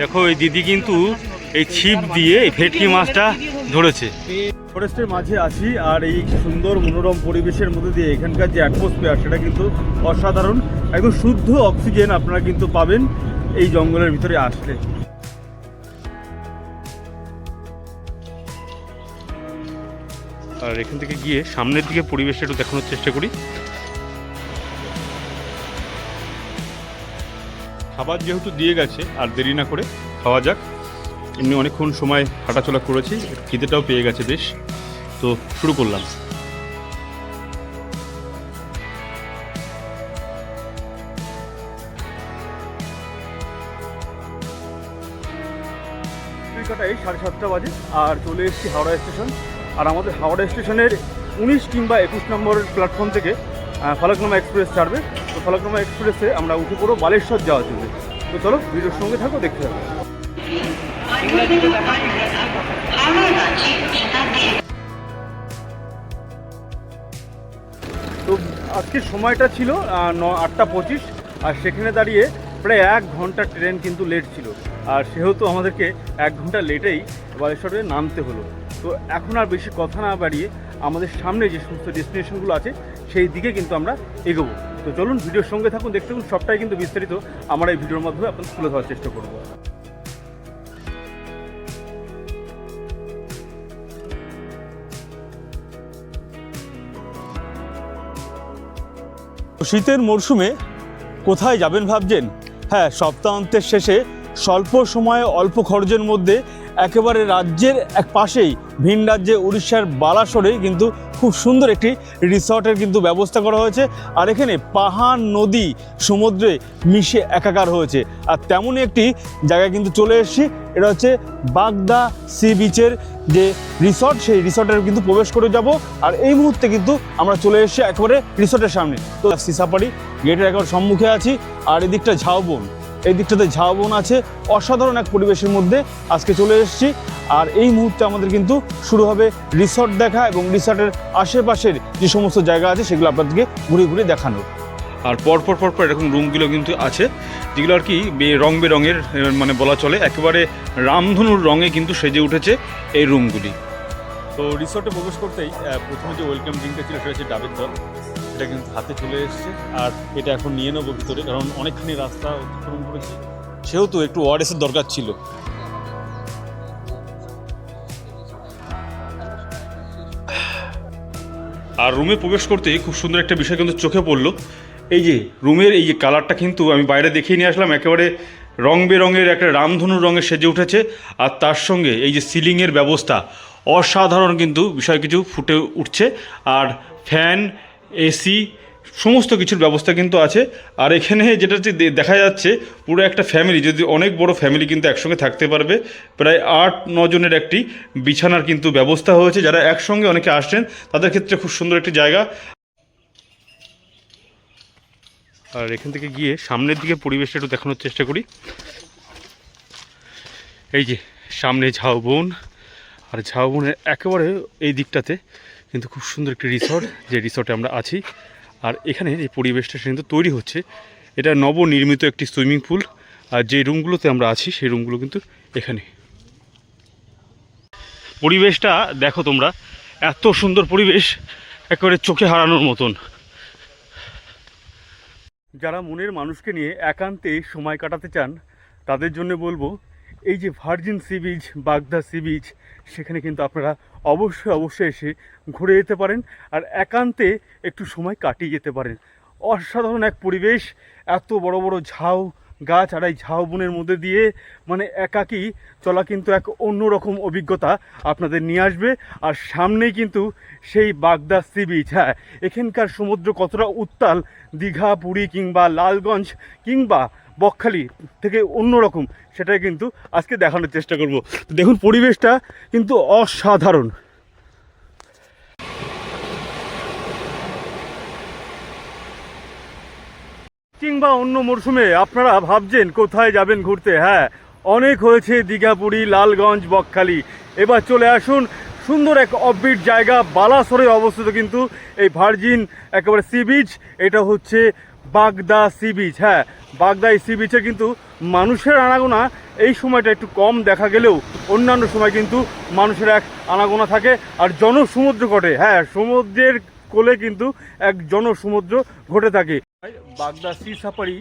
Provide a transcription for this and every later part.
দেখো এই দিদি কিন্তু এই ছিপ দিয়ে এই ভেটকি মাছটা ধরেছে। ফরেস্টের মাঝে আছি আর এই সুন্দর মনোরম পরিবেশের মধ্যে দিয়ে এখানকার যে অ্যাটমসফিয়ার সেটা কিন্তু অসাধারণ। একদম শুদ্ধ অক্সিজেন আপনারা কিন্তু পাবেন এই জঙ্গলের ভিতরে আসলে। আর এখান থেকে গিয়ে সামনের দিকে পরিবেশটা একটু দেখানোর চেষ্টা করি। খাবার যেহেতু দিয়ে গেছে, আর দেরি না করে খাওয়া যাক। এমনি অনেকক্ষণ সময় হাঁটাচলা করেছি খিদেটাও পেয়ে গেছে বেশ। তো শুরু করলাম। কলকাতায় সাড়ে সাতটা বাজে, আর চলে এসেছি হাওড়া স্টেশন। আর আমাদের হাওড়া স্টেশনের উনিশ কিংবা একুশ নম্বর প্ল্যাটফর্ম থেকে ফলকনামা এক্সপ্রেস ছাড়বে। তো ফলকনামা এক্সপ্রেসে আমরা উঠে পড়ো বালেশ্বর যাওয়ার জন্য। তো চলো, ভিডিওর সঙ্গে থাকো, দেখতে থাকো। তো আজকের সময়টা ছিল ন, আটটা পঁচিশ, আর সেখানে দাঁড়িয়ে প্রায় এক ঘণ্টা ট্রেন কিন্তু লেট ছিল। আর সেহেতু আমাদেরকে এক ঘণ্টা লেটেই বালেশ্বরে নামতে হলো। তো এখন আর বেশি কথা না বাড়িয়ে আমাদের সামনে যে সমস্ত ডেস্টিনেশনগুলো আছে, সেই দিকে কিন্তু আমরা এগোবো। তো চলুন ভিডিওর সঙ্গে থাকুন, দেখতে থাকুন, সবটাই কিন্তু বিস্তারিত আমরা এই ভিডিওর মাধ্যমে আপনাদের তুলে ধরার চেষ্টা করব। শীতের মরশুমে কোথায় যাবেন ভাবছেন? হ্যাঁ সপ্তাহান্তের শেষে স্বল্প সময়ে অল্প খরচের মধ্যে একেবারে রাজ্যের এক পাশেই, ভিন রাজ্যে উড়িষ্যার বালাসরে কিন্তু খুব সুন্দর একটি রিসর্টের কিন্তু ব্যবস্থা করা হয়েছে। আর এখানে পাহাড়, নদী, সমুদ্রে মিশে একাকার হয়েছে। আর তেমনই একটি জায়গায় কিন্তু চলে এসেছি, এটা হচ্ছে বাগদা সি বিচের যে রিসর্ট, সেই রিসর্টের কিন্তু প্রবেশ করে যাব। আর এই মুহূর্তে কিন্তু আমরা চলে এসেছি একেবারে রিসর্টের সামনে। তো সিসাপাড়ি গেটের একেবারে সম্মুখে আছি, আর এদিকটা ঝাউবন। এই দিকটাতে ঝাউবন আছে। অসাধারণ এক পরিবেশের মধ্যে আজকে চলে এসেছি। আর এই মুহূর্তে আমাদের কিন্তু শুরু হবে রিসর্ট দেখা এবং রিসর্টের আশেপাশের যে সমস্ত জায়গা আছে সেগুলো আপনাদেরকে ঘুরে ঘুরে দেখানো আর পরপর পরপর এরকম রুমগুলো কিন্তু আছে যেগুলো আর কি বে- রং বেরঙের মানে বলা চলে। একেবারে রামধনুর রঙে কিন্তু সেজে উঠেছে এই রুমগুলি তো রিসর্টে প্রবেশ করতেই প্রথমে যে ওয়েলকাম ড্রিঙ্কটা ছিল সেটা হচ্ছে ডাবের জল এটা কিন্তু হাতে চলে এসেছে। আর এটা এখন নিয়ে নেব ভিতরে, কারণ অনেকখানি রাস্তা অতিক্রম করেছি। সেহেতু একটু ওয়ারেসের দরকার ছিল। আর রুমে প্রবেশ করতেই খুব সুন্দর একটা বিষয় কিন্তু চোখে পড়ল। এই যে রুমের এই যে কালারটা কিন্তু আমি বাইরে দেখিয়ে নিয়ে আসলাম, একেবারে রং বেরঙের একটা রামধনুর রঙে সেজে উঠেছে। আর তার সঙ্গে এই যে সিলিংয়ের ব্যবস্থা, অসাধারণ কিন্তু বিষয় কিছু ফুটে উঠছে। আর ফ্যান এসি, সমস্ত কিছুর ব্যবস্থা কিন্তু আছে। আর এখানে যেটা দেখা যাচ্ছে, পুরো একটা ফ্যামিলি যদি অনেক বড় ফ্যামিলি কিন্তু একসঙ্গে থাকতে পারবে। প্রায় আট জনের একটি বিছানার কিন্তু ব্যবস্থা হয়েছে। যারা একসঙ্গে অনেকে আসছেন, তাদের ক্ষেত্রে খুব সুন্দর একটি জায়গা। আর এখান থেকে গিয়ে সামনের দিকে পরিবেশটা একটু দেখানোর চেষ্টা করি। এই যে, সামনে ঝাউবন। আর ঝাউবনের একেবারে এই দিকটাতে কিন্তু খুব সুন্দর একটি রিসর্ট যে রিসর্টে আমরা আছি। আর এখানে যে পরিবেশটা সেটা কিন্তু তৈরি হচ্ছে, এটা নবনির্মিত একটি সুইমিং পুল আর যে রুমগুলোতে আমরা আছি, সেই রুমগুলো কিন্তু এখানে। পরিবেশটা দেখো তোমরা, এত সুন্দর পরিবেশ, একেবারে চোখে হারানোর মতন। যারা মনের মানুষকে নিয়ে একান্তে সময় কাটাতে চান, তাদের জন্য বলব, এই যে virgin sea beach Bagda sea beach সেখানে কিন্তু আপনারা অবশ্যই অবশ্যই এসে ঘুরে যেতে পারেন আর একান্তে একটু সময় কাটিয়ে যেতে পারেন। অসাধারণ এক পরিবেশ, এত বড় বড় ঝাউ গাছ আর এই ঝাউ বনের মধ্যে দিয়ে মানে একাকী চলা কিন্তু এক অন্যরকম অভিজ্ঞতা আপনাদের নিয়ে আসবে। আর সামনেই কিন্তু সেই বাগদা সি বিচ হ্যাঁ এখানকার সমুদ্র কতটা উত্তাল, দীঘা, পুরী কিংবা লালগঞ্জ কিংবা বকখালি থেকে অন্যরকম, সেটাই কিন্তু আজকে দেখানোর চেষ্টা করব। তো দেখুন, পরিবেশটা কিন্তু অসাধারণ। কিংবা অন্য মরশুমে আপনারা ভাবছেন কোথায় যাবেন ঘুরতে? হ্যাঁ অনেক হয়েছে দীঘা পুরী লালগঞ্জ, বকখালি। এবার চলে আসুন, সুন্দর এক অফবিট জায়গা, বালাসরে অবস্থিত কিন্তু এই ভার্জিন একেবারে সি বিচ এটা হচ্ছে বাগদা সি বিচ হ্যাঁ বাগদা সি বিচে কিন্তু মানুষের আনাগোনা এই সময়টা একটু কম দেখা গেলেও অন্যান্য সময় কিন্তু মানুষের এক আনাগোনা থাকে আর জনসমুদ্র ঘটে হ্যাঁ সমুদ্রের কোলে কিন্তু এক জনসমুদ্র ঘটে থাকে। বাগদা সি সাফারি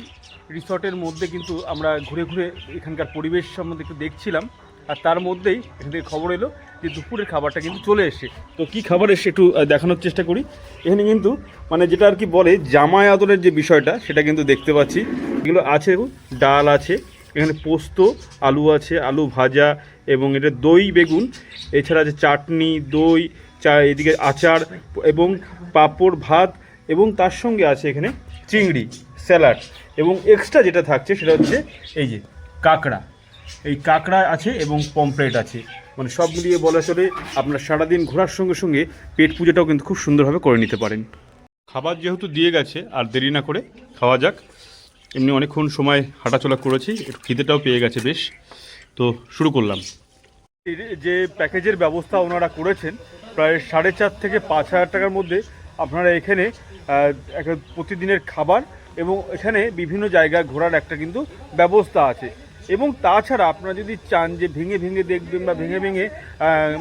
রিসর্টের মধ্যে কিন্তু আমরা ঘুরে ঘুরে এখানকার পরিবেশ সম্বন্ধে একটু দেখছিলাম। আর তার মধ্যেই এখান থেকে খবর এলো যে দুপুরের খাবারটা কিন্তু চলে এসে তো কি খাবার এসে একটু দেখানোর চেষ্টা করি। এখানে কিন্তু মানে যেটা আর কি বলে, জামাই আদরের যে বিষয়টা, সেটা কিন্তু দেখতে পাচ্ছি। এগুলো আছে ডাল আছে, এখানে পোস্ত, আলু আছে, আলু ভাজা, এবং এটা দই বেগুন, এছাড়া আছে চাটনি, দই, চা, এদিকে আচার, এবং পাঁপড় ভাত, এবং তার সঙ্গে আছে এখানে চিংড়ি, স্যালাড, এবং এক্সট্রা যেটা থাকছে সেটা হচ্ছে এই যে কাঁকড়া। এই কাঁকড়া আছে এবং পমপ্লেট আছে। মানে সব মিলিয়ে বলা চলে আপনার সারাদিন ঘোরার সঙ্গে সঙ্গে পেট পুজোটাও কিন্তু খুব সুন্দরভাবে করে নিতে পারেন। খাবার যেহেতু দিয়ে গেছে আর দেরি না করে খাওয়া যাক। এমনি অনেকক্ষণ সময় হাঁটাচলা করেছি একটু খিদেটাও পেয়ে গেছে বেশ। তো শুরু করলাম। যে প্যাকেজের ব্যবস্থা ওনারা করেছেন প্রায় সাড়ে চার থেকে পাঁচ হাজার টাকার মধ্যে আপনারা এখানে একটা প্রতিদিনের খাবার এবং এখানে বিভিন্ন জায়গায় ঘোরার একটা কিন্তু ব্যবস্থা আছে। এবং তাছাড়া আপনারা যদি চান যে ভেঙে ভেঙে দেখবেন বা ভেঙে ভেঙে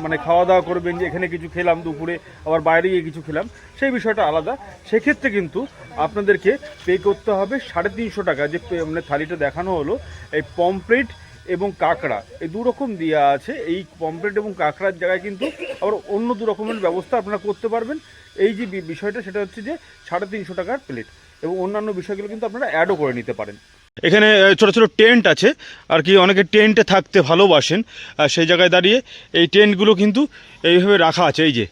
মানে খাওয়া দাওয়া করবেন যে এখানে কিছু খেলাম দুপুরে, আবার বাইরে গিয়ে কিছু খেলাম, সেই বিষয়টা আলাদা। সেক্ষেত্রে কিন্তু আপনাদেরকে পে করতে হবে সাড়ে তিনশো টাকা, যে মানে থালিটা দেখানো হলো, এই পমপ্লেট এবং কাঁকড়া। এই দু রকম দেওয়া আছে, এই পমপ্লেট এবং কাঁকড়ার জায়গায় কিন্তু আবার অন্য দু রকমের ব্যবস্থা আপনারা করতে পারবেন। এই যে বিষয়টা, সেটা হচ্ছে যে সাড়ে তিনশো টাকার প্লেট এবং অন্যান্য বিষয়গুলো কিন্তু আপনারা অ্যাডও করে নিতে পারেন। এখানে ছোট ছোট টেন্ট আছে। আর কি অনেকে টেন্টে থাকতে ভালোবাসেন। আর সেই জায়গায় দাঁড়িয়ে এই টেন্টগুলো কিন্তু এইভাবে রাখা আছে এই যে।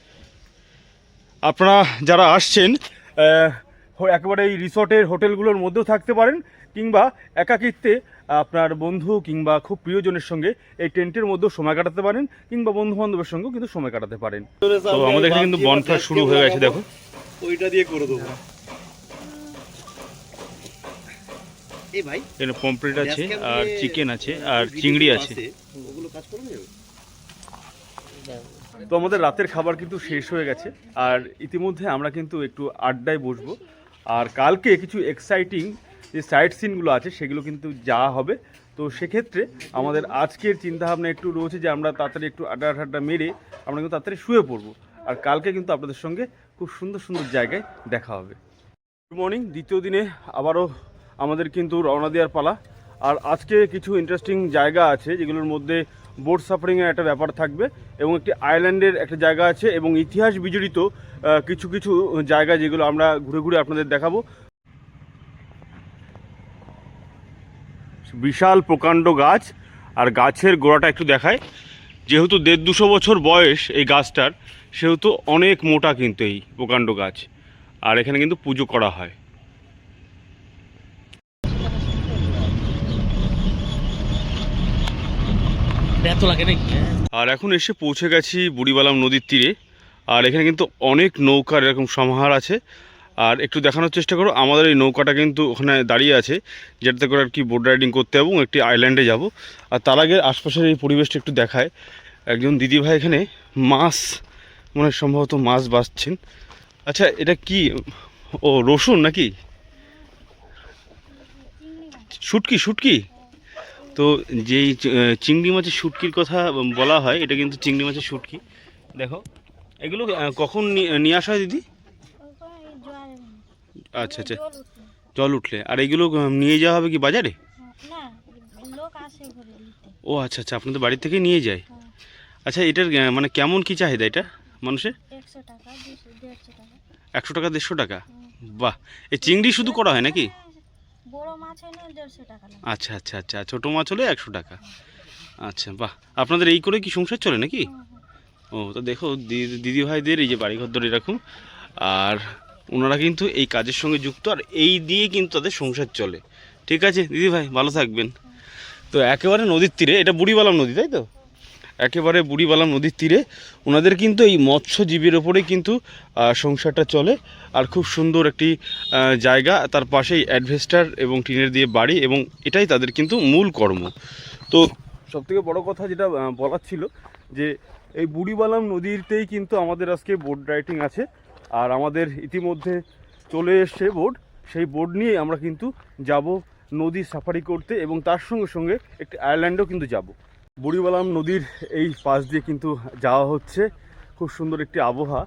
আপনারা যারা আসছেন একেবারে এই রিসর্টের হোটেলগুলোর মধ্যেও থাকতে পারেন কিংবা একাকিত্বে আপনার বন্ধু কিংবা খুব প্রিয়জনের সঙ্গে এই টেন্টের মধ্যেও সময় কাটাতে পারেন কিংবা বন্ধু বান্ধবের সঙ্গেও কিন্তু সময় কাটাতে পারেন। তো আমাদের এখানে কিন্তু বনফায়ার শুরু হয়ে গেছে দেখো। ওইটা দিয়ে করে দেবো এই ভাই এখানে পমপ্লেট আছে আর চিকেন আছে আর চিংড়ি আছে। ওগুলো কাজ করবে তো আমাদের রাতের খাবার কিন্তু শেষ হয়ে গেছে আর ইতিমধ্যে আমরা কিন্তু একটু আড্ডায় বসবো। আর কালকে কিছু এক্সাইটিং যে সাইট সিনগুলো আছে সেগুলো কিন্তু যাওয়া হবে। তো সেক্ষেত্রে আমাদের আজকের চিন্তাভাবনা একটু রয়েছে যে আমরা তাড়াতাড়ি একটু আড্ডা ঠাড্ডা মেরে আমরা কিন্তু তাড়াতাড়ি শুয়ে পড়ব। আর কালকে কিন্তু আপনাদের সঙ্গে খুব সুন্দর সুন্দর জায়গায় দেখা হবে। গুড মর্নিং দ্বিতীয় দিনে আবারও আমাদের কিন্তু রওনা দেওয়ার পালা। আর আজকে কিছু ইন্টারেস্টিং জায়গা আছে, যেগুলোর মধ্যে বোট সাফারিংয়ের একটা ব্যাপার থাকবে এবং একটি আইল্যান্ডের একটা জায়গা আছে এবং ইতিহাস বিজড়িত কিছু কিছু জায়গা যেগুলো আমরা ঘুরে ঘুরে আপনাদের দেখাবো। বিশাল প্রকাণ্ড গাছ, আর গাছের গোড়াটা একটু দেখায় যেহেতু দেড় দুশো বছর বয়স এই গাছটার, সেহেতু অনেক মোটা কিন্তু এই প্রকাণ্ড গাছ। আর এখানে কিন্তু পুজো করা হয়। এত লাগে নাকি? আর এখন এসে পৌঁছে গেছি বুড়িবালাম নদীর তীরে। আর এখানে কিন্তু অনেক নৌকার এরকম সমাহার আছে। আর একটু দেখানোর চেষ্টা করো আমাদের এই নৌকাটা কিন্তু ওখানে দাঁড়িয়ে আছে। যেটাতে করে আর কি বোট রাইডিং করতে যাব এবং একটি আইল্যান্ডে যাব। আর তার আগে আশপাশের এই পরিবেশটা একটু দেখায়। একজন দিদিভাই এখানে মাছ মনে হয় সম্ভবত মাছ বাছছেন আচ্ছা এটা কি? ও রসুন নাকি? শুটকি শুটকি? তো যেই চিংড়ি মাছের শুটকির কথা বলা হয় এটা কিন্তু চিংড়ি মাছের শুটকি। দেখো এগুলো কখন নিয়ে আসা হয় দিদি? আচ্ছা আচ্ছা। জল উঠলে। আর এগুলো নিয়ে যাওয়া হবে কি বাজারে? ও আচ্ছা আচ্ছা আপনাদের বাড়ি থেকে নিয়ে যায়। আচ্ছা এটার মানে কেমন কি চাহিদা এটা মানুষের? একশো টাকা দেড়শো টাকা। একশো টাকা দেড়শো টাকা? বাহ! এই চিংড়ি শুধু করা হয় নাকি বড় মাছ হলে দেড়শো টাকা লাগে আচ্ছা আচ্ছা আচ্ছা ছোটো মাছ হলে একশো টাকা। আচ্ছা বাহ। আপনাদের এই করে কি সংসার চলে নাকি? ও তো দেখো দিদি ভাইদের এই যে বাড়িঘর ধরে এরকম আর ওনারা কিন্তু এই কাজের সঙ্গে যুক্ত আর এই দিয়ে কিন্তু তাদের সংসার চলে। ঠিক আছে দিদি ভাই ভালো থাকবেন। তো একেবারে নদীর তীরে এটা বুড়িবালাম নদী তাই তো? একেবারে বুড়িবালাম নদীর তীরে। ওনাদের কিন্তু এই মৎস্যজীবীর ওপরেই কিন্তু সংসারটা চলে। আর খুব সুন্দর একটি জায়গা। তার পাশেই অ্যাডভেস্টার এবং টিনের দিয়ে বাড়ি এবং এটাই তাদের কিন্তু মূল কর্ম। তো সবথেকে বড় কথা যেটা বলার ছিল যে, এই বুড়িবালাম নদীরতেই কিন্তু আমাদের আজকে বোট রাইডিং আছে। আর আমাদের ইতিমধ্যে চলে এসছে বোট। সেই বোট নিয়ে আমরা কিন্তু যাব নদী সাফারি করতে এবং তার সঙ্গে সঙ্গে একটি আয়ারল্যান্ডেও কিন্তু যাব। বুড়িবালাম নদীর এই পাশ দিয়ে কিন্তু যাওয়া হচ্ছে। খুব সুন্দর একটি আবহাওয়া।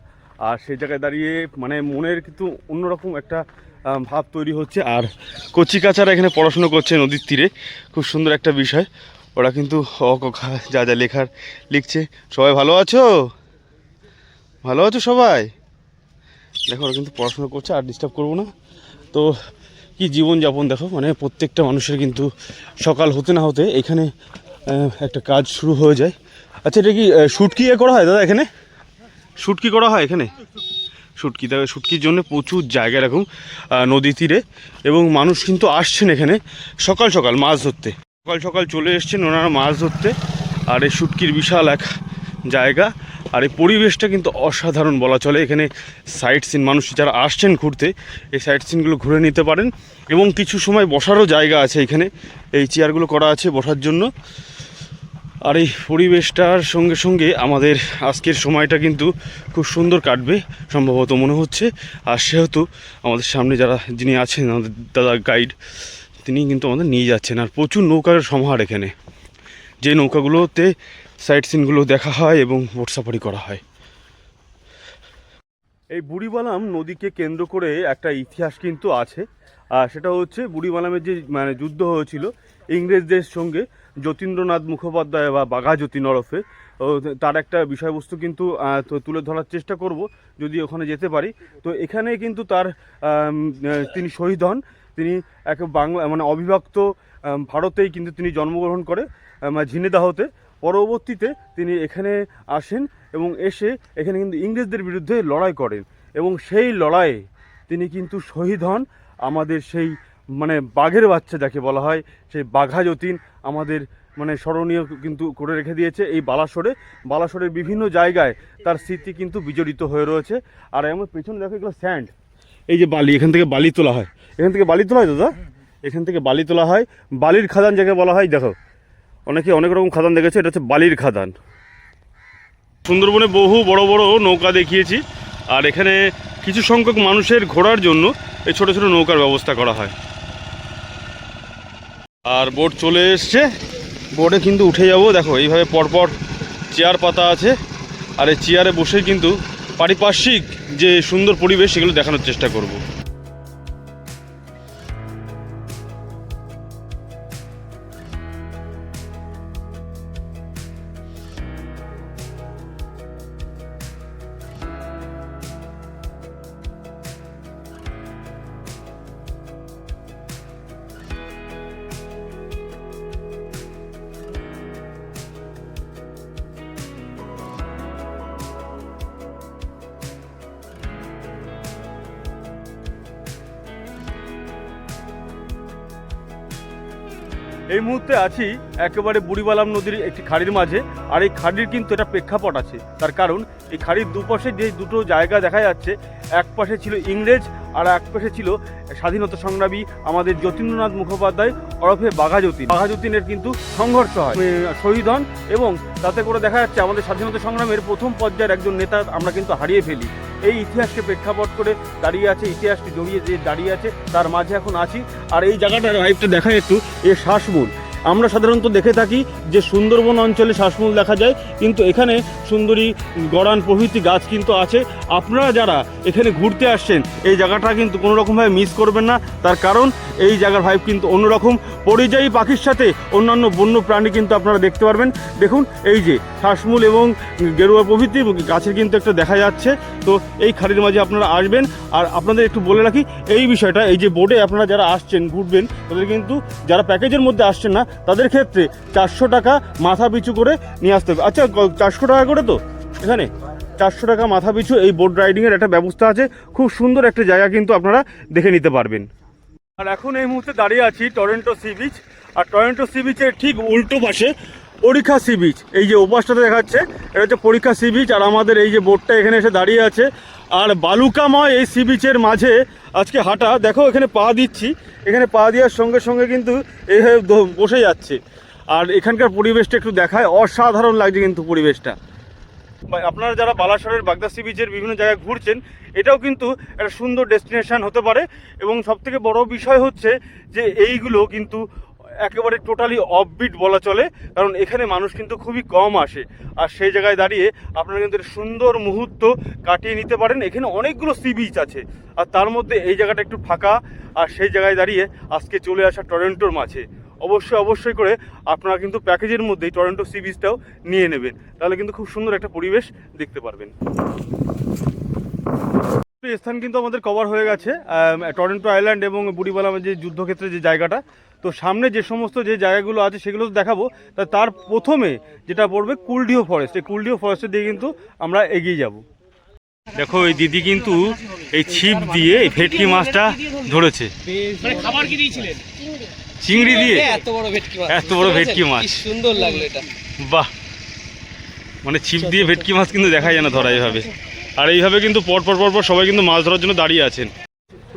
আর সেই জায়গায় দাঁড়িয়ে মানে মনের কিন্তু অন্যরকম একটা ভাব তৈরি হচ্ছে। আর কচিকাচারা এখানে পড়াশুনো করছে নদীর তীরে। খুব সুন্দর একটা বিষয়। ওরা কিন্তু যা যা লেখার লিখছে। সবাই ভালো আছো? ভালো আছো সবাই? দেখো, ওরা কিন্তু পড়াশোনা করছে, আর ডিস্টার্ব করব না। তো কি জীবনযাপন দেখো মানে প্রত্যেকটা মানুষের কিন্তু সকাল হতে না হতে এখানে একটা কাজ শুরু হয়ে যায়। আচ্ছা এটা কি শ্যুট কি করা হয় দাদা এখানে? শ্যুট কি করা হয় এখানে? শুটকি দেখো শুটকির জন্য প্রচুর জায়গা এরকম নদী তীরে, এবং মানুষ কিন্তু আসছেন এখানে সকাল সকাল মাছ ধরতে। সকাল সকাল চলে এসছেন ওনারা মাছ ধরতে, আর এই শুটকির বিশাল এক জায়গা, আর এই পরিবেশটা কিন্তু অসাধারণ বলা চলে। এখানে সাইট সিন, মানুষ যারা আসছেন ঘুরতে, এই সাইট সিনগুলো ঘুরে নিতে পারেন, এবং কিছু সময় বসারও জায়গা আছে এখানে। এই চেয়ারগুলো করা আছে বসার জন্য। আর এই পরিবেশটার সঙ্গে সঙ্গে আমাদের আজকের সময়টা কিন্তু খুব সুন্দর কাটবে, সম্ভবত মনে হচ্ছে। আর সেহেতু আমাদের সামনে যারা, যিনি আছেন, আমাদের দাদা গাইড, তিনি কিন্তু আমাদের নিয়ে যাচ্ছেন। আর প্রচুর নৌকার সমাহার এখানে। যে নৌকাগুলোতে সাইট সিনগুলো দেখা হয় এবং বোট সাফারি করা হয়। এই বুড়িবালাম নদীকে কেন্দ্র করে একটা ইতিহাস কিন্তু আছে। আর সেটা হচ্ছে বুড়িবালামের যে মানে যুদ্ধ হয়েছিল ইংরেজদের সঙ্গে যতীন্দ্রনাথ মুখোপাধ্যায় বা বাঘা যতীন ওরফে তার একটা বিষয়বস্তু কিন্তু তুলে ধরার চেষ্টা করব, যদি ওখানে যেতে পারি। তো এখানে কিন্তু তার তিনি শহীদ হন। তিনি এক বাংলা মানে অবিভক্ত ভারতেই কিন্তু তিনি জন্মগ্রহণ করে ঝিনেদাহতে। পরবর্তীতে তিনি এখানে আসেন এবং এসে এখানে কিন্তু ইংরেজদের বিরুদ্ধে লড়াই করেন এবং সেই লড়াইয়ে তিনি কিন্তু শহীদ হন। আমাদের সেই মানে বাঘের বাচ্চা যাকে বলা হয়, সেই বাঘা যতীন আমাদের মানে স্মরণীয় কিন্তু করে রেখে দিয়েছে এই বালাসরে। বালাসরের বিভিন্ন জায়গায় তার স্মৃতি কিন্তু বিজড়িত হয়ে রয়েছে। আর আমার পেছনে দেখো এগুলো স্যান্ড। এই যে বালি, এখান থেকে বালি তোলা হয়। এখান থেকে বালি তোলা হয় দাদা? এখান থেকে বালি তোলা হয়। বালির খাদান যাকে বলা হয়, দেখো। অনেকে অনেক রকম খাদান দেখেছে, এটা হচ্ছে বালির খাদান। সুন্দরবনে বহু বড় বড় নৌকা দেখিয়েছি। আর এখানে কিছু সংখ্যক মানুষের ঘোরার জন্য এই ছোট ছোট নৌকার ব্যবস্থা করা হয়। আর বোট চলে এসছে। বোটে কিন্তু উঠে যাব। দেখো, এইভাবে পরপর চেয়ার পাতা আছে। আর এই চেয়ারে বসে কিন্তু পারিপার্শ্বিক যে সুন্দর পরিবেশ, সেগুলো দেখানোর চেষ্টা করব। আছি একেবারে বুড়িবালাম নদীর একটি খাড়ির মাঝে, আর এই খাড়ির কিন্তু একটা প্রেক্ষাপট আছে। তার কারণ, এই খাড়ির দুপাশে যে দুটো জায়গা দেখা যাচ্ছে, এক পাশে ছিল ইংরেজ আর এক পাশে ছিল স্বাধীনতা সংগ্রামী আমাদের যতীন্দ্রনাথ মুখোপাধ্যায় ওরফে বাঘাযতীন বাঘাযতীনের কিন্তু সংঘর্ষ হয়। শহীদ হন এবং তাতে করে দেখা যাচ্ছে আমাদের স্বাধীনতা সংগ্রামের প্রথম পর্যায়ের একজন নেতা আমরা কিন্তু হারিয়ে ফেলি। এই ইতিহাসকে প্রেক্ষাপট করে দাঁড়িয়ে আছে, ইতিহাসকে জড়িয়ে যে দাঁড়িয়ে আছে, তার মাঝে এখন আছি। আর এই জায়গাটার লাইভটা দেখা একটু, এ শ্বাসমূল। আমরা সাধারণত দেখে থাকি যে সুন্দরবন অঞ্চলে শ্বাসমূল দেখা যায়, কিন্তু এখানে সুন্দরী গড়ান প্রভৃতি গাছ কিন্তু আছে। আপনারা যারা এখানে ঘুরতে আসছেন, এই জায়গাটা কিন্তু কোনো রকমভাবে মিস করবেন না। তার কারণ, এই জায়গার ভাইব কিন্তু অন্যরকম। পরিযায়ী পাখির সাথে অন্যান্য বন্য প্রাণী কিন্তু আপনারা দেখতে পারবেন। দেখুন, এই যে শ্বাসমূল এবং গেরুয়া প্রভৃতি গাছের কিন্তু একটা দেখা যাচ্ছে। তো এই খাড়ির মাঝে আপনারা আসবেন। আর আপনাদের একটু বলে রাখি, এই বিষয়টা, এই যে বোর্ডে আপনারা যারা আসছেন, ঘুরবেন, তাদের কিন্তু যারা প্যাকেজের মধ্যে আসছেন না তাদের ক্ষেত্রে চারশো টাকা মাথা পিছু করে নিয়ে আসতে হবে। আচ্ছা চারশো টাকা করে তো? এখানে চারশো টাকা মাথা পিছু এই বোট রাইডিংয়ের একটা ব্যবস্থা আছে। খুব সুন্দর একটা জায়গা কিন্তু আপনারা দেখে নিতে পারবেন। আর এখন এই মুহূর্তে দাঁড়িয়ে আছি টরেন্টো সি বিচ আর টরেন্টো সি বিচের ঠিক উল্টো পাশে পরীক্ষা সি বিচ এই যে ওপাশটাতে দেখাচ্ছে, এটা হচ্ছে পরীক্ষা সি বিচ আর আমাদের এই যে বোটটা এখানে এসে দাঁড়িয়ে আছে। আর বালুকাময় এই সি বিচের মাঝে আজকে হাঁটা। দেখো, এখানে পা দিচ্ছি। এখানে পা দেওয়ার সঙ্গে সঙ্গে কিন্তু এইভাবে বসে যাচ্ছে। আর এখানকার পরিবেশটা একটু দেখায়। অসাধারণ লাগছে কিন্তু পরিবেশটা। আপনারা যারা বালাসরের বাগদা সি বিচের বিভিন্ন জায়গায় ঘুরছেন, এটাও কিন্তু একটা সুন্দর ডেস্টিনেশন হতে পারে। এবং সবথেকে বড় বিষয় হচ্ছে যে, এইগুলো কিন্তু একেবারে টোটালি অফবিট বলা চলে, কারণ এখানে মানুষ কিন্তু খুবই কম আসে। আর সেই জায়গায় দাঁড়িয়ে আপনারা কিন্তু সুন্দর মুহূর্ত কাটিয়ে নিতে পারেন। এখানে অনেকগুলো সি বিচ আছে, আর তার মধ্যে এই জায়গাটা একটু ফাঁকা, আর সেই জায়গায় দাঁড়িয়ে আজকে চলে আসা টরেন্টোর মাঝে। অবশ্যই অবশ্যই করে আপনারা কিন্তু প্যাকেজের মধ্যেই টরেন্টো সি বিচটাও নিয়ে নেবেন। তাহলে কিন্তু খুব সুন্দর একটা পরিবেশ দেখতে পারবেন। স্থান কিন্তু আমাদের কভার হয়ে গেছে টরেন্টো আইল্যান্ড এবং বুড়িবালাম যে যুদ্ধক্ষেত্রে যে জায়গাটা তো সামনে যে সমস্ত যে জায়গাগুলো আছে সেগুলো তো দেখাবো। তা তার প্রথমে যেটা পড়বে কুলডিও ফরেস্ট এই কুলডিও ফরেস্টের দিয়ে কিন্তু আমরা এগিয়ে যাব। দেখো এই দিদি কিন্তু এই ছিপ দিয়ে এই ভেটকি মাছটা ধরেছে। মানে খাবার কি দিয়েছিলেন? চিংড়ি দিয়ে। এত বড় ভেটকি মাছ। এত বড় ভেটকি মাছ। সুন্দর লাগল এটা। বাহ। মানে ছিপ দিয়ে ভেটকি মাছ কিন্তু দেখা যায় না ধরা এইভাবে। আর এইভাবে কিন্তু পর পর পর পর সবাই কিন্তু মাছ ধরার জন্য দাঁড়িয়ে আছেন।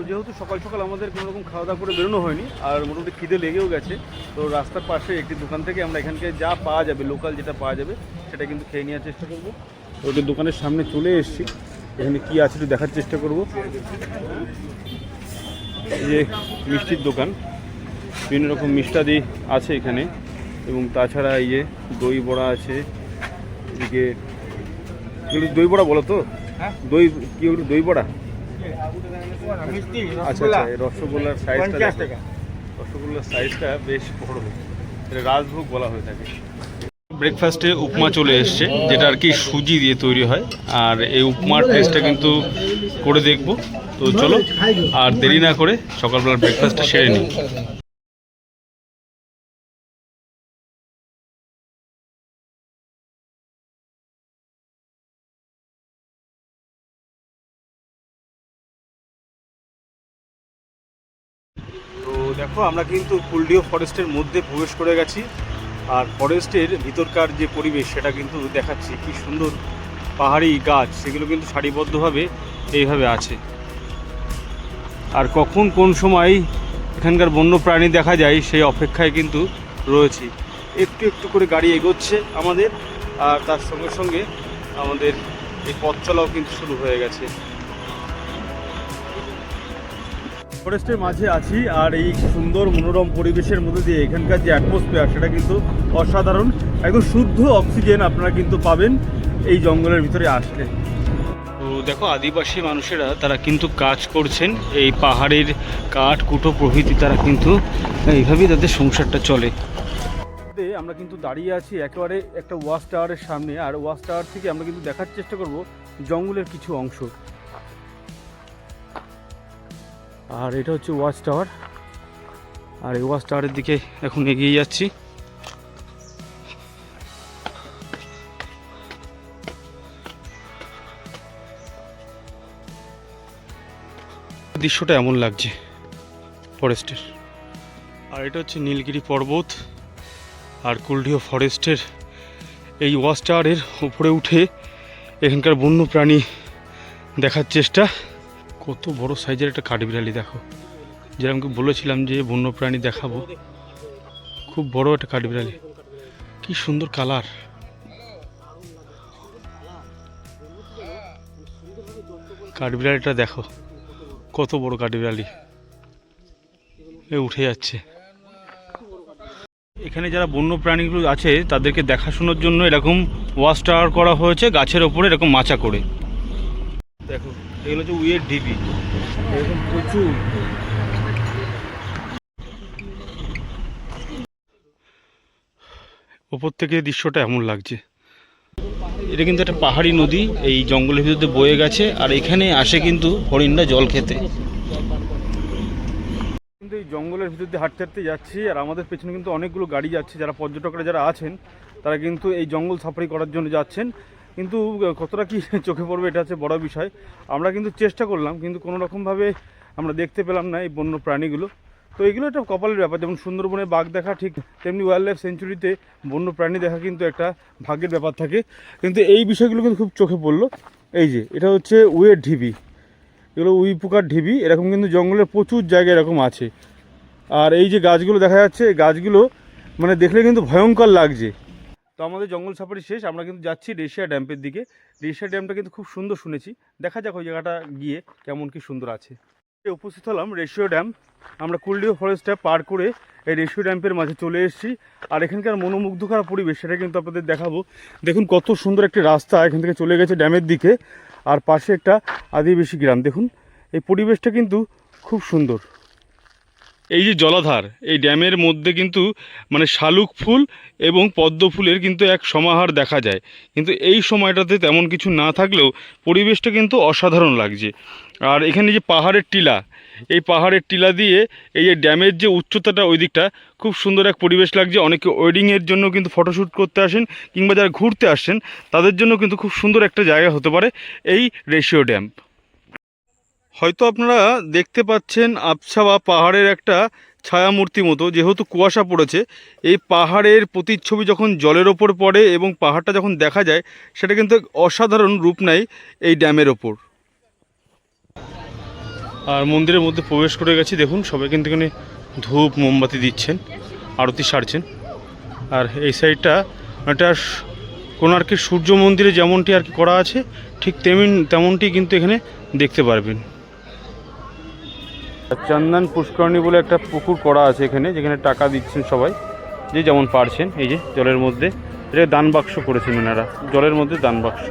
যেহেতু সকাল সকাল আমাদের কোনো রকম খাওয়া দাওয়া করে বেরোনো হয়নি আর মোটামুটি খিদে লেগেও গেছে তো রাস্তার পাশে একটি দোকান থেকে আমরা এখানকে যা পাওয়া যাবে লোকাল যেটা পাওয়া যাবে সেটা কিন্তু খেয়ে নেওয়ার চেষ্টা করব। তো ওদের দোকানের সামনে চলে এসেছি এখানে কি আছে একটু দেখার চেষ্টা করব। এই যে মিষ্টির দোকান বিভিন্ন রকম মিষ্টাদি আছে এখানে এবং তাছাড়া এই যে দই বড়া আছে এদিকে দই বড়া বলো তো? দই কি দই বড়া? আচ্ছা আচ্ছা রসগোল্লার সাইজটা রসগোল্লার সাইজটা বেশ বড়। এটা রাজভোগ বলা হয়ে থাকে। ব্রেকফাস্টে উপমা চলে এসছে যেটা আর কি সুজি দিয়ে তৈরি হয়। আর এই উপমার টেস্টটা কিন্তু করে দেখব। তো চলো আর দেরি না করে সকালবেলার ব্রেকফাস্টটা সেরে নিই। দেখো, আমরা কিন্তু কুলডিও ফরেস্টের মধ্যে প্রবেশ করে গেছি। আর ফরেস্টের ভিতরকার যে পরিবেশ, সেটা কিন্তু দেখাচ্ছি। কি সুন্দর পাহাড়ি গাছ, সেগুলো কিন্তু সারিবদ্ধভাবে এইভাবে আছে। আর কখন কোন সময় এখানকার বন্য প্রাণী দেখা যায়, সেই অপেক্ষায় কিন্তু রয়েছি। একটু একটু করে গাড়ি এগোচ্ছে আমাদের, আর তার সঙ্গে সঙ্গে আমাদের এই পথ চলাও কিন্তু শুরু হয়ে গেছে। ফরেস্টের মাঝে আছি আর এই সুন্দর মনোরম পরিবেশের মধ্যে দিয়ে এখানকার যে অ্যাটমসফিয়ার সেটা কিন্তু অসাধারণ। একদম শুদ্ধ অক্সিজেন আপনারা কিন্তু পাবেন এই জঙ্গলের ভিতরে আসলে। তো দেখো আদিবাসী মানুষেরা তারা কিন্তু কাজ করছেন। এই পাহাড়ের কাঠ কুটো প্রভৃতি তারা কিন্তু এইভাবেই তাদের সংসারটা চলে। আমরা কিন্তু দাঁড়িয়ে আছি একেবারে একটা ওয়াচ টাওয়ারের সামনে। আর ওয়াচ টাওয়ার থেকে আমরা কিন্তু দেখার চেষ্টা করব জঙ্গলের কিছু অংশ। আর এটা হচ্ছে ওয়াচ টাওয়ার। আর এই ওয়াচ টাওয়ারের দিকে এখন এগিয়ে যাচ্ছি। দৃশ্যটা এমন লাগছে ফরেস্টের আর এটা হচ্ছে নীলগিরি পর্বত আর কুলডিও ফরেস্টের এই ওয়াচ টাওয়ারের উপরে উঠে এখানকার বন্য প্রাণী দেখার চেষ্টা। কত বড় সাইজের একটা কাঠবিড়ালি দেখো। যেরকম বলেছিলাম যে বন্যপ্রাণী দেখাবো, খুব বড় একটা কাঠবিড়ালি কি সুন্দর কালার। কাঠবিড়ালিটা দেখো, কত বড় কাঠবিড়ালি এ উঠে যাচ্ছে। এখানে যারা বন্য প্রাণীগুলো আছে, তাদেরকে দেখাশোনার জন্য এরকম ওয়াশ টাওয়ার করা হয়েছে, গাছের ওপরে এরকম মাচা করে। দেখো এগুলো হচ্ছে উইয়ের ঢিবি এরকম প্রচুর। ওপর থেকে দৃশ্যটা এমন লাগছে। এটা কিন্তু একটা পাহাড়ি নদী, এই জঙ্গলের ভিতরে বয়ে গেছে, আর এখানে আসে কিন্তু হরিণরা জল খেতে। কিন্তু এই জঙ্গলের ভিতর দিয়ে হাঁটতে হাঁটতে যাচ্ছি, আর আমাদের পেছনে কিন্তু অনেকগুলো গাড়ি যাচ্ছে, যারা পর্যটকরা যারা আছেন, তারা কিন্তু এই জঙ্গল সাফারি করার জন্য যাচ্ছেন। কিন্তু কতটা কি চোখে পড়বে এটা হচ্ছে বড় বিষয়। আমরা কিন্তু চেষ্টা করলাম, কিন্তু কোনো রকমভাবে আমরা দেখতে পেলাম না এই বন্য প্রাণীগুলো। তো এগুলো একটা কপালের ব্যাপার, যেমন সুন্দরবনে বাঘ দেখা ঠিক তেমনি ওয়াইল্ড লাইফ সেঞ্চুরিতে বন্য প্রাণী দেখা কিন্তু একটা ভাগ্যের ব্যাপার থাকে। কিন্তু এই বিষয়গুলো কিন্তু খুব চোখে পড়ল। এই যে, এটা হচ্ছে উয়ের ঢিবি। এগুলো উই পোকার ঢিবি, এরকম কিন্তু জঙ্গলের প্রচুর জায়গায় এরকম আছে। আর এই যে গাছগুলো দেখা যাচ্ছে গাছগুলো মানে দেখলে কিন্তু ভয়ঙ্কর লাগছে। তো আমাদের জঙ্গল সাফারি শেষ, আমরা কিন্তু যাচ্ছি রেশিয়া ড্যাম্পের দিকে। রেশিয়া ড্যামটা কিন্তু খুব সুন্দর শুনেছি। দেখা যাক ওই জায়গাটা গিয়ে কেমন কি সুন্দর আছে। উপস্থিত হলাম রেশিও ড্যাম। আমরা কুলডিও ফরেস্টটা পার করে এই রেশিও ড্যাম্পের মাঝে চলে এসেছি। আর এখানকার মনোমুগ্ধকর পরিবেশ, সেটা কিন্তু আপনাদের দেখাবো। দেখুন কত সুন্দর একটি রাস্তা এখান থেকে চলে গেছে ড্যামের দিকে। আর পাশে একটা আদিবাসী গ্রাম, দেখুন। এই পরিবেশটা কিন্তু খুব সুন্দর। এই যে জলাধার, এই ড্যামের মধ্যে কিন্তু মানে শালুক ফুল এবং পদ্ম ফুলের কিন্তু এক সমাহার দেখা যায়। কিন্তু এই সময়টাতে তেমন কিছু না থাকলেও পরিবেশটা কিন্তু অসাধারণ লাগছে। আর এখানে যে পাহাড়ের টিলা, এই পাহাড়ের টিলা দিয়ে এই যে ড্যামের যে উচ্চতাটা ওই দিকটা, খুব সুন্দর এক পরিবেশ লাগছে। অনেকে ওয়েডিংয়ের জন্য কিন্তু ফটোশ্যুট করতে আসেন কিংবা যারা ঘুরতে আসেন, তাদের জন্য কিন্তু খুব সুন্দর একটা জায়গা হতে পারে এই রেশিও ড্যাম। হয়তো আপনারা দেখতে পাচ্ছেন আবছা বা পাহাড়ের একটা ছায়ামূর্তি মতো, যেহেতু কুয়াশা পড়েছে। এই পাহাড়ের প্রতিচ্ছবি যখন জলের ওপর পড়ে এবং পাহাড়টা যখন দেখা যায়, সেটা কিন্তু অসাধারণ রূপ নেয় এই ড্যামের ওপর। আর মন্দিরের মধ্যে প্রবেশ করে গেছি, দেখুন, সবাই কিন্তু এখানে ধূপ, মোমবাতি দিচ্ছেন, আরতি সারছেন। আর এই সাইডটা একটা কোণার্কের সূর্য মন্দিরে যেমনটি আর কি করা আছে, ঠিক তেমন, তেমনটি কিন্তু এখানে দেখতে পারবেন। চন্দন পুষ্করণী বলে একটা পুকুর করা আছে এখানে, যেখানে টাকা দিচ্ছেন সবাই। যে যেমন পারছেন, এই যে জলের মধ্যে। এটা দান বাক্স করেছেন এনারা জলের মধ্যে দান বাক্স।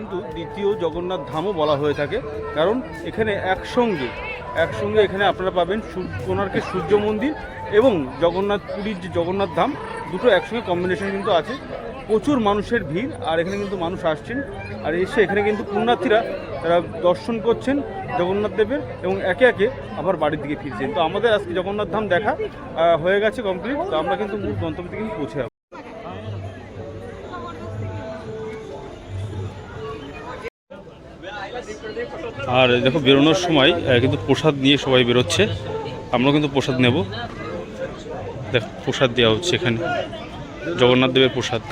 কিন্তু দ্বিতীয় জগন্নাথ ধামও বলা হয়ে থাকে। কারণ এখানে একসঙ্গে একসঙ্গে এখানে আপনারা পাবেন কোণার্কের সূর্য মন্দির এবং জগন্নাথ পুরীর যে জগন্নাথ ধাম, দুটো একসঙ্গে কম্বিনেশন কিন্তু আছে। প্রচুর মানুষের ভিড়, আর এখানে কিন্তু মানুষ আসছেন। আর এসে এখানে কিন্তু পুণ্যার্থীরা, তারা দর্শন করছেন জগন্নাথ দেবের এবং একে একে আবার বাড়ির দিকে ফিরছেন। তো আমাদের আজকে জগন্নাথ ধাম দেখা হয়ে গেছে কমপ্লিট তো আমরা কিন্তু মূল গন্তব্যে কিন্তু পৌঁছে আর দেখো, বেরোনোর সময় কিন্তু প্রসাদ নিয়ে সবাই বেরোচ্ছে। আমরা কিন্তু প্রসাদ নেব। দেখ, প্রসাদ দেওয়া হচ্ছে এখানে। জগন্নাথ দেবের প্রসাদ।